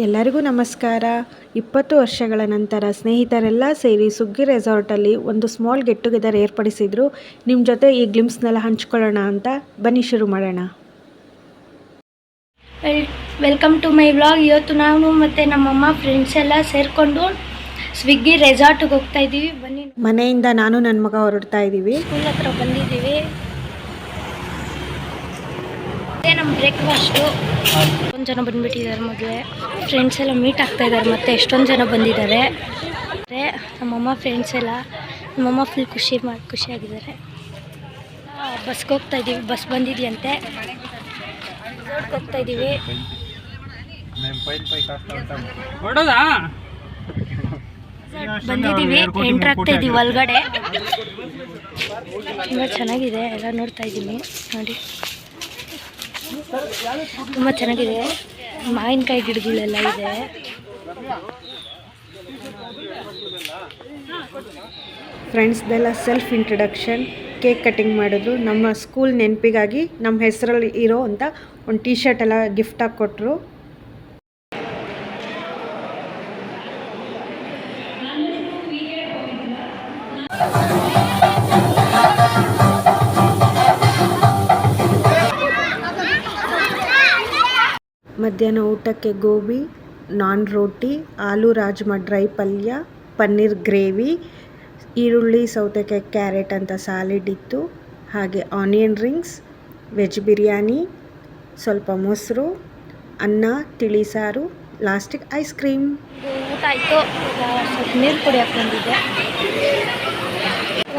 ಎಲ್ಲರಿಗೂ ನಮಸ್ಕಾರ. ಇಪ್ಪತ್ತು ವರ್ಷಗಳ ನಂತರ ಸ್ನೇಹಿತರೆಲ್ಲ ಸೇರಿ ಸುಗ್ಗಿ ರೆಸಾರ್ಟಲ್ಲಿ ಒಂದು ಸ್ಮಾಲ್ ಗೆಟ್ ಟುಗೆದರ್ ಏರ್ಪಡಿಸಿದ್ರು. ನಿಮ್ಮ ಜೊತೆ ಈ ಗ್ಲಿಮ್ಸ್ನೆಲ್ಲ ಹಂಚ್ಕೊಳ್ಳೋಣ ಅಂತ ಬನ್ನಿ ಶುರು ಮಾಡೋಣ. Well welcome to my vlog. ಇವತ್ತು ನಾನು ಮತ್ತು ನಮ್ಮಮ್ಮ ಫ್ರೆಂಡ್ಸ್ ಎಲ್ಲ ಸೇರಿಕೊಂಡು ಸ್ವಿಗ್ಗಿ ರೆಸಾರ್ಟಿಗೆ ಹೋಗ್ತಾ ಇದ್ದೀವಿ ಬನ್ನಿ. ಮನೆಯಿಂದ ನಾನು ನನ್ನ ಮಗ ಹೊರಡ್ತಾ ಇದ್ದೀವಿ ಸ್ಕೂಲ್ ಹತ್ರ ಬಂದಿದ್ದೀವಿ. ನಮ್ಮ ಬ್ರೇಕ್ಫಾಸ್ಟು. ಎಷ್ಟೊಂದು ಜನ ಬಂದುಬಿಟ್ಟಿದ್ದಾರೆ ಮದುವೆ. ಫ್ರೆಂಡ್ಸ್ ಎಲ್ಲ ಮೀಟ್ ಆಗ್ತಾ ಇದ್ದಾರೆ ಮತ್ತೆ ಎಷ್ಟೊಂದು ಜನ ಬಂದಿದ್ದಾರೆ. ಮತ್ತೆ ನಮ್ಮಮ್ಮ ಫ್ರೆಂಡ್ಸ್ ಎಲ್ಲ ನಮ್ಮಮ್ಮ ಫುಲ್ ಖುಷಿ ಮಾಡಿ ಖುಷಿಯಾಗಿದ್ದಾರೆ. ಬಸ್ಗೆ ಹೋಗ್ತಾ ಇದ್ದೀವಿ ಬಸ್ ಬಂದಿದೆಯಂತೆ. ಹೋಗ್ತಾ ಇದ್ದೀವಿ ಬಂದಿದ್ದೀವಿ. ಎಂಟ್ರ್ ಆಗ್ತಾ ಇದ್ದೀವಿ ಒಳಗಡೆ. ತುಂಬ ಚೆನ್ನಾಗಿದೆ. ಎಲ್ಲ ನೋಡ್ತಾ ಇದ್ದೀನಿ ನೋಡಿ. ತುಂಬ ಚೆನ್ನಾಗಿದೆ. ಮಾವಿನಕಾಯಿ ಗಿಡಗಳೆಲ್ಲ ಇದೆ. ಫ್ರೆಂಡ್ಸ್ದೆಲ್ಲ ಸೆಲ್ಫ್ ಇಂಟ್ರಡಕ್ಷನ್ ಕೇಕ್ ಕಟಿಂಗ್ ಮಾಡಿದ್ರು ನಮ್ಮ ಸ್ಕೂಲ್ ನೆನಪಿಗಾಗಿ ನಮ್ಮ ಹೆಸರಲ್ಲಿ ಇರೋ ಅಂತ ಒಂದು ಟೀ ಶರ್ಟ್ ಎಲ್ಲ ಗಿಫ್ಟಾಗಿ ಕೊಟ್ಟರು ಮಧ್ಯಾಹ್ನ ಊಟಕ್ಕೆ ಗೋಬಿ ನಾನ್ ರೋಟಿ ಆಲೂ ರಾಜ್ಮಾ ಡ್ರೈ ಪಲ್ಯ ಪನ್ನೀರ್ ಗ್ರೇವಿ ಈರುಳ್ಳಿ ಸೌತೆಕಾಯಿ ಕ್ಯಾರೆಟ್ ಅಂತ ಸಾಲಿಡ್ ಇತ್ತು. ಹಾಗೆ ಆನಿಯನ್ ರಿಂಗ್ಸ್ ವೆಜ್ ಬಿರಿಯಾನಿ ಸ್ವಲ್ಪ ಮೊಸರು ಅನ್ನ ತಿಳಿ ಸಾರು ಲಾಸ್ಟಿಗೆ ಐಸ್ ಕ್ರೀಮ್. ಊಟ ಆಯಿತು. ಸ್ವಲ್ಪ ನೀರು ಕುಡಿಯೋಕೆ ಬಂದಿದ್ದೆ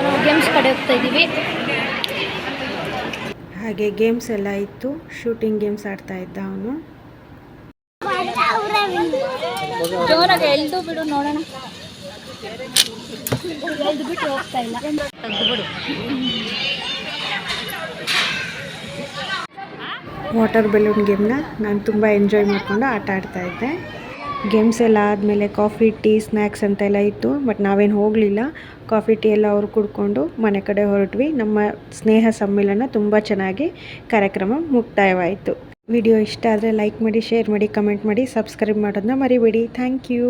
ನಾವು ಗೇಮ್ಸ್ ಕಡೆ ಹೋಗ್ತಾ ಇದ್ದೀವಿ. ಹಾಗೆ ಗೇಮ್ಸ್ ಎಲ್ಲ ಇತ್ತು. ಶೂಟಿಂಗ್ ಗೇಮ್ಸ್ ಆಡ್ತಾ ಇದ್ದ ಅವನು. ವಾಟರ್ ಬೆಲೂನ್ ಗೇಮ್ನ ನಾನು ತುಂಬ ಎಂಜಾಯ್ ಮಾಡಿಕೊಂಡು ಆಟ ಆಡ್ತಾ ಇದ್ದೆ. ಗೇಮ್ಸ್ ಎಲ್ಲ ಆದಮೇಲೆ ಕಾಫಿ, ಟೀ ಸ್ನ್ಯಾಕ್ಸ್ ಅಂತೆಲ್ಲ ಇತ್ತು, ಬಟ್ ನಾವೇನು ಹೋಗಲಿಲ್ಲ. ಕಾಫಿ, ಟೀ ಎಲ್ಲ ಅವರು ಕುಡ್ಕೊಂಡು ಮನೆ ಕಡೆ ಹೊರಟ್ವಿ. ನಮ್ಮ ಸ್ನೇಹ ಸಮ್ಮಿಲನ ತುಂಬ ಚೆನ್ನಾಗಿ ಕಾರ್ಯಕ್ರಮ ಮುಕ್ತಾಯವಾಯಿತು. ವಿಡಿಯೋ ಇಷ್ಟ ಆದರೆ ಲೈಕ್ ಮಾಡಿ ಶೇರ್ ಮಾಡಿ ಕಮೆಂಟ್ ಮಾಡಿ ಸಬ್ಸ್ಕ್ರೈಬ್ ಮಾಡೋದನ್ನ ಮರಿಬೇಡಿ. Thank you.